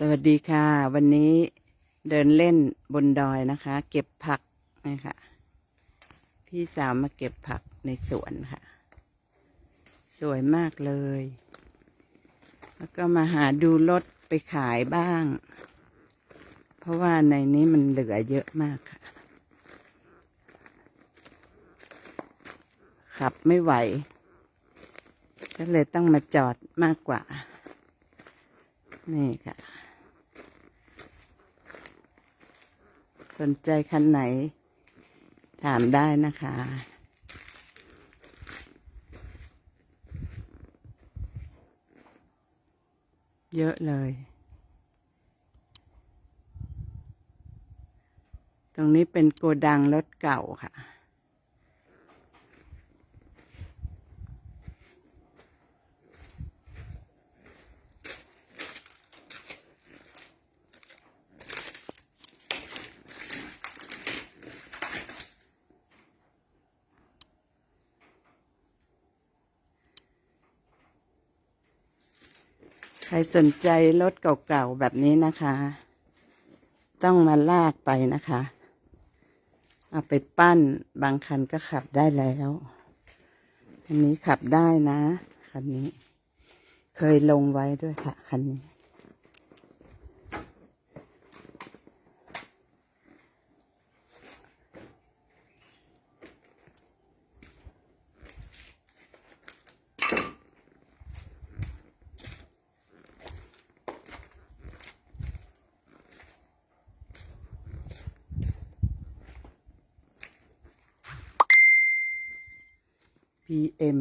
สวัสดีค่ะ วันนี้เดินเล่นบนดอยนะคะ เก็บผักนะคะพี่สาวมาเก็บผักในสวนค่ะ สวยมากเลย แล้วก็มาหาดูรถไปขายบ้าง เพราะว่าในนี้มันเหลือเยอะมากค่ะ ขับไม่ไหว ก็เลยต้องมาจอดมากกว่า นี่ค่ะ สนใจคันไหน ถามได้นะคะ เยอะเลย ตรงนี้เป็นโกดังรถเก่าค่ะ ใครสนใจรถเก่าๆแบบนี้นะคะ ต้องมาลากไปนะคะ เอาไปปั้นบางคันก็ขับได้แล้วคันนี้ขับได้นะคันนี้ เคยลงไว้ด้วยค่ะคันนี้ BM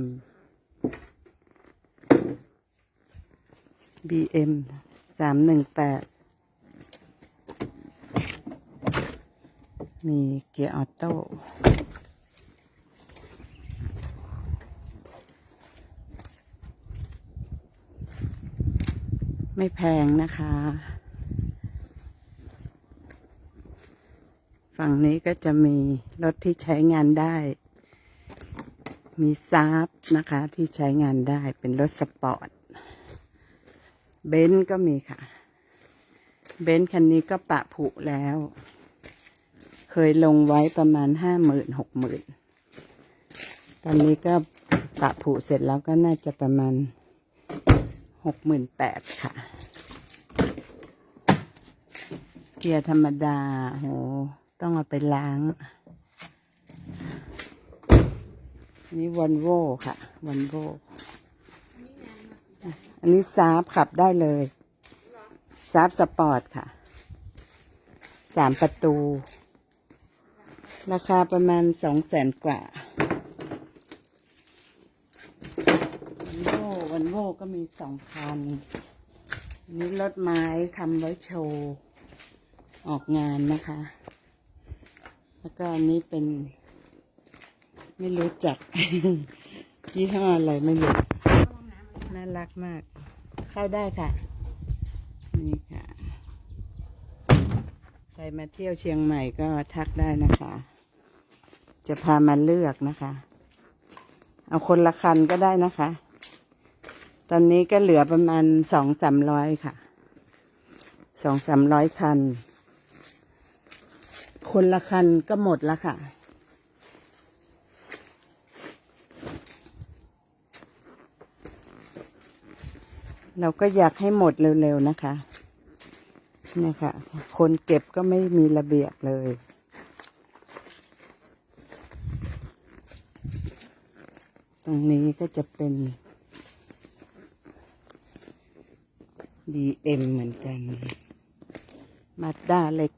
BM สามหนึ่งแปดมีเกียร์ออโต้ไม่แพงนะคะ ฝั่งนี้ก็จะมีรถที่ใช้งานได้ มีซาบนะคะ ที่ใช้งานได้เป็นรถสปอร์ต เบนซ์ก็มีค่ะ เบนซ์คันนี้ก็ปะผุแล้ว เคยลงไว้ประมาณห้าหมื่นหกหมื่นตอนนี้ก็ปะผุเสร็จแล้วก็น่าจะประมาณหกหมื่นแปดค่ะ เกียร์ธรรมดาโหต้องเอาไปล้าง นี่วอลโวค่ะวอลโวอันนี้ซาบขับได้เลยซาบสปอร์ตค่ะสามประตู ราคาประมาณสองแสนกว่า วันโววันโวก็มีสองคันนนี้รถไม้ทำไว้โชว์ ออกงานนะคะ แล้วก็อันนี้เป็น ไม่รู้จัก ยี่ห้ออะไรไม่รู้น่ารักมาก เข้าได้ค่ะ นี่ค่ะ ใครมาเที่ยวเชียงใหม่ก็ทักได้นะคะ จะพามาเลือกนะคะ เอาคนละคันก็ได้นะคะ ตอนนี้ก็เหลือประมาณสองสามร้อยค่ะ สองสามร้อยคัน คนละคันก็หมดแล้วค่ะ เราก็อยากให้หมดเร็วๆนะคะเนี่ยค่ะ คนเก็บก็ไม่มีระเบียบเลย ตรงนี้ก็จะเป็น BM เหมือนกัน มาด้าเล็ก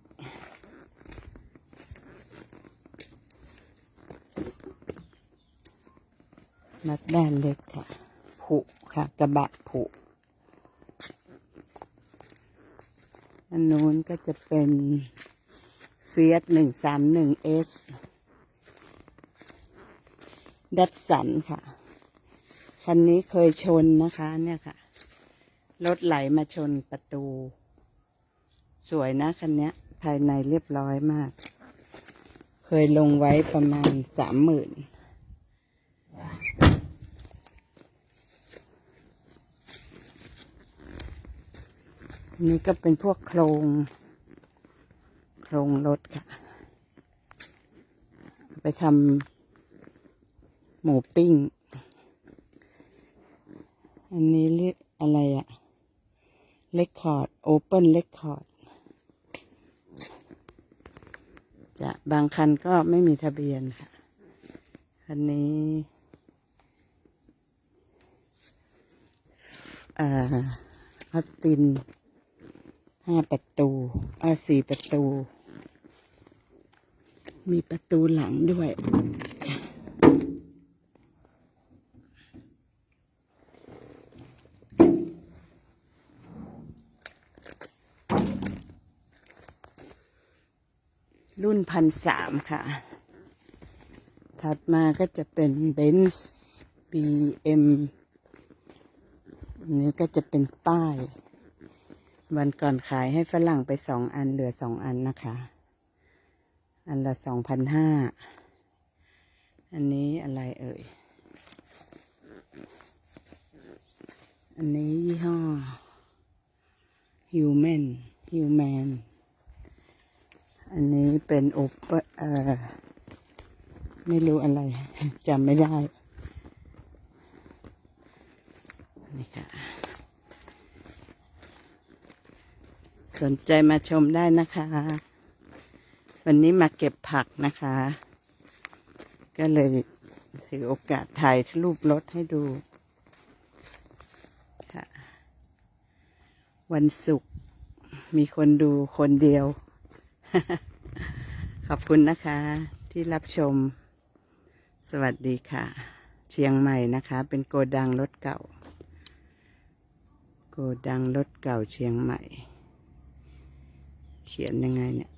มาด้าเล็กค่ะ ผุค่ะ กระบะผุ อันนู้นก็จะเป็นเฟียสหนึ่งสามหนึ่งเอสดัตสันค่ะ คันนี้เคยชนนะคะ เนี่ยค่ะ รถไหลมาชนประตู สวยนะคันนี้ภายในเรียบร้อยมาก เคยลงไว้ประมาณสามหมื่น นนี้ก็เป็นพวกโครง โครงรถค่ะ ไปทำหมูปิ้ง อันนี้เรียกอะไรอะเลคคอร์ดโอเปิลเลคคอร์ดจะบางคันก็ไม่มีทะเบียนค่ะ คันนี้อ่าออสติน ห้าประตูอ่าสี่ประตู มีประตูหลังด้วย รุ่นพันสามค่ะ ถัดมาก็จะเป็นเบนซ์บีเอ็มนนี้ก็จะเป็นป้าย วันก่อนขายให้ฝรั่งไปสองอันเหลือสองอันนะคะ อันละสองพันห้า อันนี้อะไรเอ่ย อันนี้ยี่ห้อ Human Human อันนี้เป็นโอเปเอ่อไม่รู้อะไรจำไม่ได้ นี่ค่ะ สนใจมาชมได้นะคะ วันนี้มาเก็บผักนะคะ ก็เลยถือโอกาสถ่ายรูปรถให้ดูค่ะ วันศุกร์มีคนดูคนเดียว ขอบคุณนะคะ ที่รับชม สวัสดีค่ะ เชียงใหม่นะคะ เป็นโกดังรถเก่า โกดังรถเก่าเชียงใหม่ เขียนยังไงเนี่ย